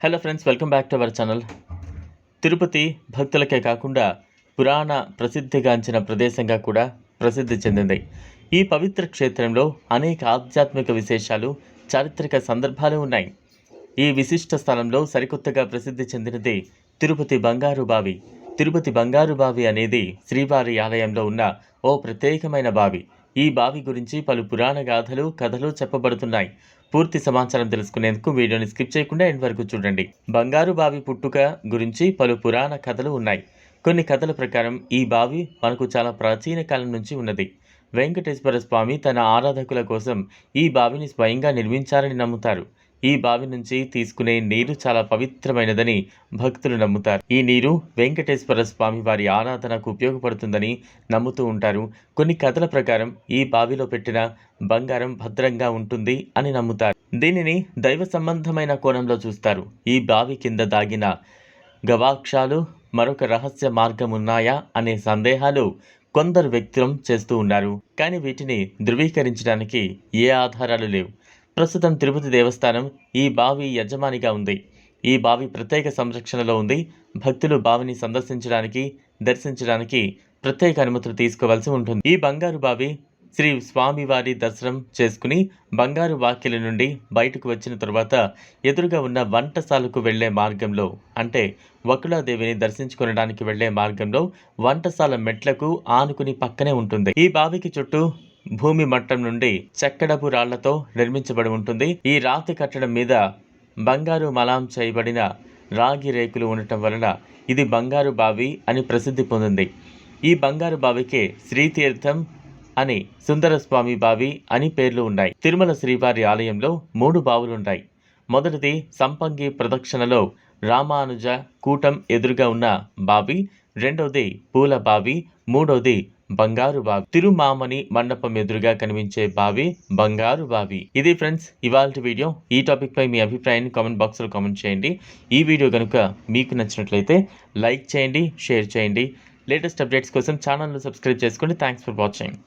Hello friends welcome back to our channel Tirupati భక్తులకే కాకుండా పురాణ ప్రసిద్ధిగాంచిన ప్రదేశంగా కూడా ప్రసిద్ధి చెందింది ఈ పవిత్ర క్షేత్రంలో అనేక ఆధ్యాత్మిక విశేషాలు చారిత్రక సందర్భాలు ఉన్నాయి ఈ విశిష్ట స్థలంలో సరికొత్తగా ప్రసిద్ధి చెందినది తిరుపతి బంగారు బావి తిరుపతి బంగారు బావి అనేది శ్రీవారి ఆలయంలో ఉన్న ఓ ప్రత్యేకమైన బావి ఈ బావి గురించి పలు పురాణ గాథలు కథలు చెప్పబడుతున్నాయి. పూర్తి సమాచారం తెలుసుకునేందుకు వీడియోని స్కిప్ చేయకుండా ఎండ్ వరకు చూడండి. బంగారు బావి పుట్టుక గురించి పలు పురాణ కథలు ఉన్నాయి. కొన్ని కథల ప్రకారం ఈ బావి మనకు చాలా ప్రాచీన కాలం నుంచి ఉన్నది. వెంకటేశ్వర స్వామి తన ఆరాధకుల కోసం ఈ బావిని స్వయంగా నిర్మించారని నమ్ముతారు. ఈ బావి నుంచి తీసుకునే నీరు చాలా పవిత్రమైనదని భక్తులు నమ్ముతారు. ఈ నీరు వెంకటేశ్వర స్వామి వారి ఆరాధనకు ఉపయోగపడుతుందని నమ్ముతూ ఉంటారు. కొన్ని కథల ప్రకారం ఈ బావిలో పెట్టిన బంగారం భద్రంగా ఉంటుంది అని నమ్ముతారు. దీనిని దైవ సంబంధమైన కోణంలో చూస్తారు. ఈ బావి కింద దాగిన గవాక్షాలు మరొక రహస్య మార్గం ఉన్నాయా అనే సందేహాలు కొందరు వ్యక్తం చేస్తూ ఉన్నారు. కానీ వీటిని ధృవీకరించడానికి ఏ ఆధారాలు లేవు. ప్రస్తుతం తిరుపతి దేవస్థానం ఈ బావి యజమానిగా ఉంది. ఈ బావి ప్రత్యేక సంరక్షణలో ఉంది. భక్తులు బావిని సందర్శించడానికి దర్శించడానికి ప్రత్యేక అనుమతులు తీసుకోవాల్సి ఉంటుంది. ఈ బంగారు బావి శ్రీ స్వామివారి దర్శనం చేసుకుని బంగారు వాక్యల నుండి బయటకు వచ్చిన తర్వాత ఎదురుగా ఉన్న వంటశాలకు వెళ్ళే మార్గంలో అంటే వకులాదేవిని దర్శించుకొనడానికి వెళ్ళే మార్గంలో వంటశాల మెట్లకు ఆనుకుని పక్కనే ఉంటుంది. ఈ బావికి చుట్టూ భూమి మట్టం నుండి చెక్కడపు రాళ్ళతో నిర్మించబడి ఉంటుంది. ఈ రాతి కట్టడం మీద బంగారు మలాం చేయబడిన రాగి రేకులు ఉండటం వలన ఇది బంగారు బావి అని ప్రసిద్ధి పొందింది. ఈ బంగారు బావికే శ్రీతీర్థం అని సుందరస్వామి బావి అని పేర్లు ఉన్నాయి. తిరుమల శ్రీవారి ఆలయంలో మూడు బావులుంటాయి మొదటిది సంపంగి ప్రదక్షిణలో రామానుజ కూటం ఎదురుగా ఉన్న బావి. రెండవది పూల బావి. మూడవది బంగారు బావి. తిరుమామని మండపం ఎదురుగా కనిపించే బావి బంగారు బావి. ఇది ఫ్రెండ్స్ ఇవాళ వీడియో. ఈ టాపిక్ పై మీ అభిప్రాయాన్ని కామెంట్ బాక్స్లో కామెంట్ చేయండి. ఈ వీడియో కనుక మీకు నచ్చినట్లయితే లైక్ చేయండి షేర్ చేయండి. లేటెస్ట్ అప్డేట్స్ కోసం ఛానల్ను సబ్స్క్రైబ్ చేసుకోండి థ్యాంక్స్ ఫర్ వాచింగ్.